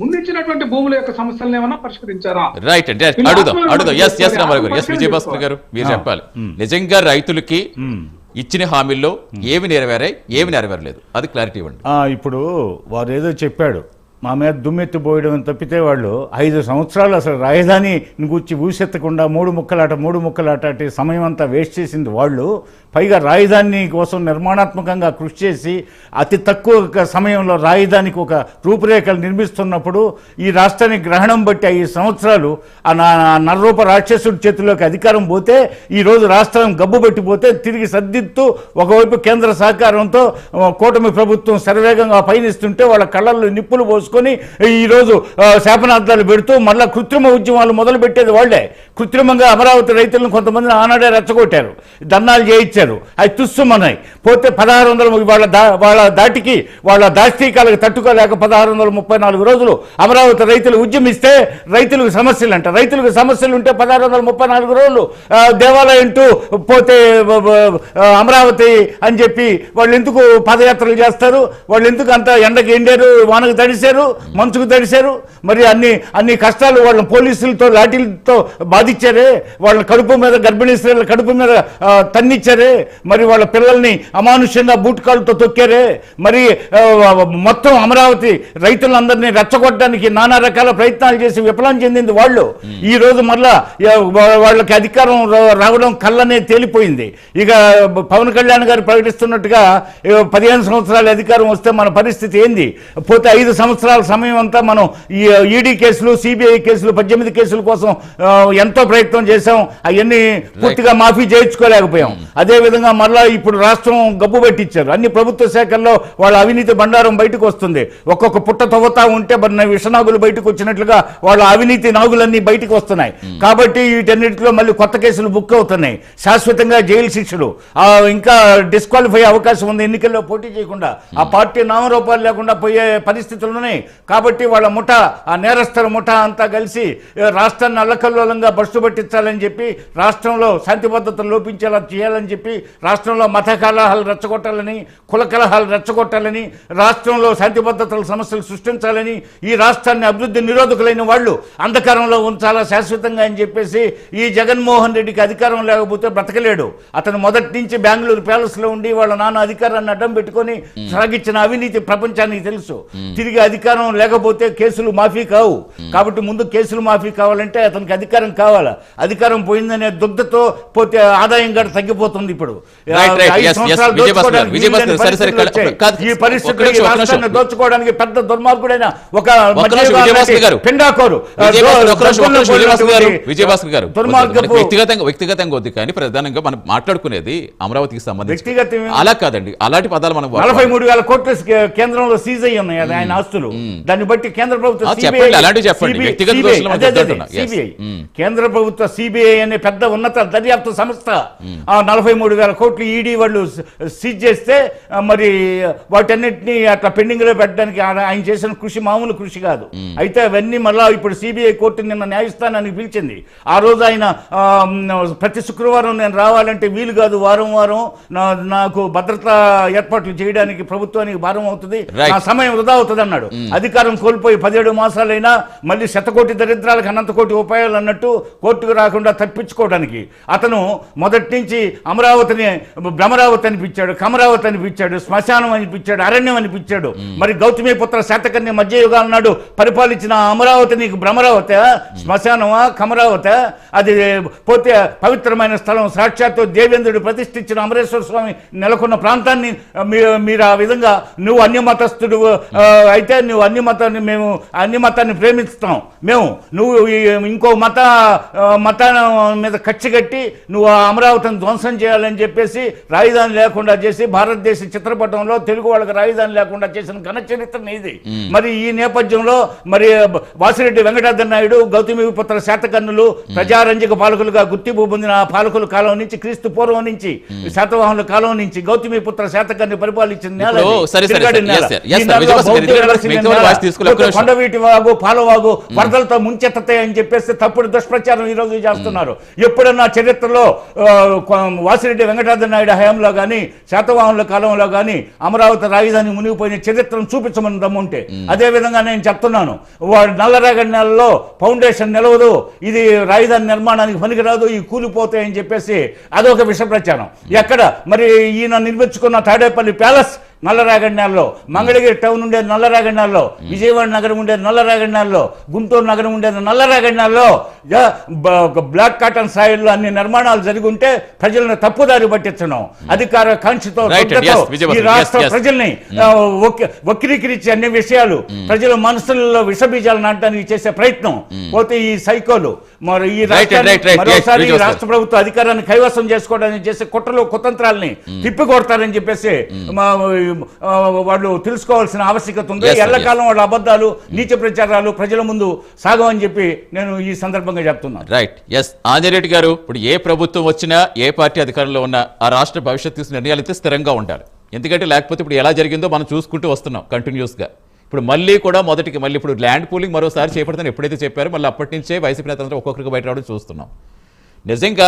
ముందు ఇచ్చినటువంటి భూముల యొక్క సమస్యలను ఏమైనా పరిష్కరించారా? రైట్ అండి అడుగుదాం. అడుగుదాం. Yes yes. రామారావు గారు. ఎస్ విజయభాస్కర్ గారు మీరు. చెప్పాలి. నిజంగా రైతులకి. ఇచ్చిన హామీల్లో ఏమి నెరవేరాయి ఏమి నెరవేరలేదు? అది క్లారిటీ ఇవ్వండి. ఆ, ఇప్పుడు వారు ఏదో చెప్పాడు. మా మీద దుమ్మెత్తిపోయడం తప్పితే వాళ్ళు ఐదు సంవత్సరాలు అసలు రాజధాని గురించి ఊసెత్తకుండా మూడు ముక్కలాట మూడు ముక్కలాట అంటే సమయం అంతా వేస్ట్ చేసింది వాళ్ళు. పైగా రాజధాని కోసం నిర్మాణాత్మకంగా కృషి చేసి అతి తక్కువ సమయంలో రాజధానికి ఒక రూపురేఖలు నిర్మిస్తున్నప్పుడు ఈ రాష్ట్రానికి గ్రహణం బట్టి ఐదు సంవత్సరాలు ఆ నా- నర్రూప రాక్షసుడి చేతిలోకి అధికారం పోతే ఈ రోజు రాష్ట్రం గబ్బు పెట్టిపోతే తిరిగి సర్దిద్దుతూ ఒకవైపు కేంద్ర సహకారంతో కూటమి ప్రభుత్వం శరవేగంగా పయనిస్తుంటే వాళ్ళ కళ్ళల్లో నిప్పులు పోసుకొని ఈరోజు శాపనార్థాలు పెడుతూ మళ్ళీ కృత్రిమ ఉద్యమాలు మొదలు పెట్టేది వాళ్ళే. కృత్రిమంగా అమరావతి రైతులను కొంతమంది ఆనాడే రెచ్చగొట్టారు. దండాలు చేయించారు. అవి తుస్సుమన్నాయి. పోతే పదహారు వందల వాళ్ళ దా వాళ్ళ దాటికి వాళ్ళ దాష్టీకాలకు తట్టుకోలేక పదహారు వందల ముప్పై నాలుగు రోజులు అమరావతి రైతులు ఉద్యమిస్తే రైతులకు సమస్యలు అంట రైతులకు సమస్యలు ఉంటే పదహారు వందల ముప్పై నాలుగు రోజులు ఆ, దేవాలయం పోతే అమరావతి అని చెప్పి వాళ్ళు ఎందుకు పాదయాత్రలు చేస్తారు? వాళ్ళు ఎందుకు అంత ఎండకి ఎండారు వానకు తడిశారు? మంచుకు తడిశారు మరి అన్ని అన్ని కష్టాలు వాళ్ళని పోలీసులతో లాఠీలతో బాధించారే వాళ్ళ కడుపు మీద గర్భిణీ స్త్రీల కడుపు మీద తన్నిచ్చారే మరి వాళ్ళ పిల్లల్ని అమానుష్యంగా బూట్కాలతో తొక్కారే మరి మొత్తం అమరావతి రైతులందరినీ రెచ్చగొట్టడానికి నానా రకాల ప్రయత్నాలు చేసి విఫలం చెందింది వాళ్ళు. ఈ రోజు మళ్ళా వాళ్ళకి అధికారం రావడం కళ్ళనే తేలిపోయింది. ఇక పవన్ కళ్యాణ్ గారు ప్రకటిస్తున్నట్టుగా పదిహేను సంవత్సరాల అధికారం వస్తే మన పరిస్థితి ఏంది? పోతే ఐదు సంవత్సరాలు సమయం అంతా మనం ఈ ఈడీ కేసులు సిబిఐ కేసులు పద్దెనిమిది కేసుల కోసం ఎంతో ప్రయత్నం చేశాం. అవన్నీ పూర్తిగా మాఫీ చేయించుకోలేకపోయాం. అదే విధంగా మళ్ళా ఇప్పుడు రాష్ట్రం గబ్బు పెట్టించారు. అన్ని ప్రభుత్వ శాఖల్లో వాళ్ళ అవినీతి బండారం బయటకు వస్తుంది. ఒక్కొక్క పుట్ట తవ్వుతా ఉంటే విషనాగులు బయటకు వచ్చినట్లుగా వాళ్ళ అవినీతి నాగులన్నీ బయటకు వస్తున్నాయి. కాబట్టి వీటన్నిటిలో మళ్ళీ కొత్త కేసులు బుక్ అవుతున్నాయి. శాశ్వతంగా జైలు శిక్షలు. ఇంకా డిస్క్వాలిఫై అవకాశం ఉంది. ఎన్నికల్లో పోటీ చేయకుండా. ఆ పార్టీ నామరూపాలు లేకుండా పోయే పరిస్థితులు ఉన్నాయి కాబట్టి వాళ్ళ ముఠ ఆ నేరస్తుల ముఠ అంతా కలిసి రాష్ట్రాన్ని అల్లకల్లోలంగా బస్సు పట్టించాలని చెప్పి రాష్ట్రంలో శాంతి భద్రతలు లోపించేలా చేయాలని చెప్పి రాష్ట్రంలో మత కలహాలు రెచ్చగొట్టాలని కుల కలహాలు రెచ్చగొట్టాలని రాష్ట్రంలో శాంతి భద్రతల సమస్యలు సృష్టించాలని ఈ రాష్ట్రాన్ని అభివృద్ధి నిరోధకులైన వాళ్ళు అంధకారంలో ఉంచాలా శాశ్వతంగా అని చెప్పేసి ఈ జగన్మోహన్ రెడ్డికి అధికారం లేకపోతే బ్రతకలేడు. అతను మొదటి నుంచి బెంగళూరు ప్యాలెస్లో ఉండి వాళ్ళ నాన్న అధికారాన్ని అడ్డం పెట్టుకొని సాగించిన అవినీతి ప్రపంచానికి తెలుసు. తిరిగి అధికారం లేకపోతే కేసులు మాఫీ కావు. కాబట్టి ముందు కేసులు మాఫీ కావాలంటే అతనికి అధికారం కావాలా? అధికారం పోయిందనే దుగ్ధతో పోతే ఆదాయం కూడా తగ్గిపోతుంది ఇప్పుడు. ఈ ఒక్క రాష్ట్రాన్ని. దోచుకోవడానికి పెద్ద దుర్మార్గుడైన ఒక. పిండాకోరు దుర్మార్గపు వ్యక్తిగతంగా వ్యక్తిగతంగా వద్దు కానీ ప్రధానంగా మనం మాట్లాడుకునేది అమరావతికి సంబంధించి? అలా కాదండి అలాంటి పదాలు మనం నలభై మూడు వేల కోట్లు కేంద్రంలో సీజ్ అయ్యి ఉన్నాయి ఆయన ఆస్తులు. దాన్ని బట్టి కేంద్ర ప్రభుత్వం. కేంద్ర ప్రభుత్వ సిబిఐ అనే పెద్ద ఉన్నత దర్యాప్తు సంస్థ. ఆ నలభై మూడు వేల కోట్లు ఈడీ వాళ్ళు సీజ్ చేస్తే మరి వాటన్నిటిని అట్లా పెండింగ్లో పెట్టడానికి ఆయన చేసిన కృషి మామూలు కృషి కాదు. అయితే అవన్నీ మళ్ళా ఇప్పుడు సిబిఐ కోర్టు నిన్న న్యాయస్థానానికి పిలిచింది. ఆ రోజు ఆయన ప్రతి శుక్రవారం నేను రావాలంటే వీలు కాదు వారం వారం నాకు భద్రత ఏర్పాట్లు చేయడానికి ప్రభుత్వానికి భారం అవుతుంది. నా సమయం వృధా అవుతుంది అన్నాడు అధికారం కోల్పోయి పదిహేడు మాసాలైనా మళ్ళీ శతకోటి దరిద్రాలకు అనంత కోటి ఉపాయాలు అన్నట్టు కోర్టుకు రాకుండా తప్పించుకోవడానికి. అతను మొదటి నుంచి అమరావతిని భ్రమరావతి అనిపించాడు కమరావతి అనిపించాడు శ్మశానం అనిపించాడు అరణ్యం అనిపించాడు మరి గౌతమి పుత్ర శాతకన్య మధ్యయుగాల నాడు పరిపాలించిన అమరావతి నీకు భ్రమరావతి శ్మశానమా కమరావతి అది పోతే పవిత్రమైన స్థలం సాక్షాత్తు దేవేంద్రుడు ప్రతిష్ఠించిన అమరేశ్వర స్వామి నెలకొన్న ప్రాంతాన్ని మీ- మీరు ఆ విధంగా నువ్వు అన్య మతస్థుడు ఆ, అయితే నువ్వు అన్ని మతాన్ని మేము అన్ని మతాన్ని ప్రేమిస్తాం. మేము నువ్వు ఇంకో మత ఆ, మతాల మీద కచ్చి కట్టి నువ్వు ఆ అమరావతిని ధ్వంసం చేయాలని చెప్పేసి రాజధాని లేకుండా చేసి భారతదేశ చిత్రపటంలో తెలుగు వాళ్ళకి రాజధాని లేకుండా చేసిన ఘన చరిత్ర ఇది మరి ఈ నేపథ్యంలో మరి వాసిరెడ్డి వెంకటాద్రి నాయుడు గౌతమి పుత్ర శాతకర్ణులు ప్రజారంజక పాలకులుగా గుర్తింపు పొందిన పాలకుల కాలం నుంచి క్రీస్తు పూర్వం నుంచి శాతవాహనుల కాలం నుంచి గౌతమి పుత్ర శాతకర్ణి పరిపాలించిన నేల కొండవీటి వాగు పాలవాగు వరదలతో ముంచెత్తాయి అని చెప్పేసి తప్పుడు దుష్ప్రచారం ఈ రోజు చేస్తున్నారు. ఎప్పుడన్నా చరిత్రలో వాసిరెడ్డి వెంకటాద్రి నాయుడు హయాంలో కానీ శాతవాహనుల కాలంలో కానీ అమరావతి రాజధాని మునిగిపోయిన చరిత్రను చూపించమని దమ్ముంటే అదే విధంగా నేను చెప్తున్నాను. వాడు నల్లరేగడి నెలలో ఫౌండేషన్ నిలవదు ఇది రాజధాని నిర్మాణానికి పనికిరాదు ఈ కూలిపోతాయని చెప్పేసి అదొక విష ప్రచారం ఎక్కడ? మరి ఈయన నిర్మించుకున్న తాడేపల్లి ప్యాలెస్ నల్లరాగడి నెలలో మంగళగిరి టౌన్ ఉండేది నల్లరాగడి నెలలో విజయవాడ నగరం ఉండేది నల్లరాగడి నెలలో గుంటూరు నగరం ఉండేది నల్లరాగడి నెలలో యా- బ- ఒక బ్లాక్ కాటన్ సాయిల్లో అన్ని నిర్మాణాలు జరిగి ఉంటే ప్రజలను తప్పుదారి పట్టించడం అధికార కాంక్షతో ఈ రాష్ట్ర. ప్రజల్ని వక్కి- వక్రీకరించే అన్ని విషయాలు ప్రజల మనసులలో విషబీజాలు నాటడానికి చేసే ప్రయత్నం. పోతే ఈ సైకోలు మరి ఈ మరోసారి. రాష్ట్ర ప్రభుత్వ అధికారాన్ని కైవసం చేసుకోవడానికి చేసే కుట్రలు కుతంత్రాలని తిప్పికొడతారని చెప్పేసి వాళ్ళు తెలుసుకోవాల్సిన ఆవశ్యకత ఉంది. ఎల్లకాలం వాళ్ళ అబద్ధాలు నీచ ప్రచారాలు ప్రజల ముందు సాగమని చెప్పి నేను ఈ సందర్భంగా చెప్తున్నాను. రైట్ ఎస్ ఆంజనేయుడు గారు ఇప్పుడు ఏ ప్రభుత్వం వచ్చినా ఏ పార్టీ అధికారంలో ఉన్నా ఆ రాష్ట్ర భవిష్యత్తు తీసుకున్న నిర్ణయాలు అయితే స్థిరంగా ఉండాలి. ఎందుకంటే లేకపోతే ఇప్పుడు ఎలా జరిగిందో మనం చూసుకుంటూ వస్తున్నాం కంటిన్యూస్గా ఇప్పుడు మళ్ళీ కూడా మొదటికి మళ్ళీ ఇప్పుడు ల్యాండ్ పూలింగ్ మరోసారి చేపడతాను ఎప్పుడైతే చెప్పారో మళ్ళీ అప్పటి నుంచే వైసీపీ నేతలందరూ ఒక్కొక్కరికి బయట రావడం చూస్తున్నాం. నిజంగా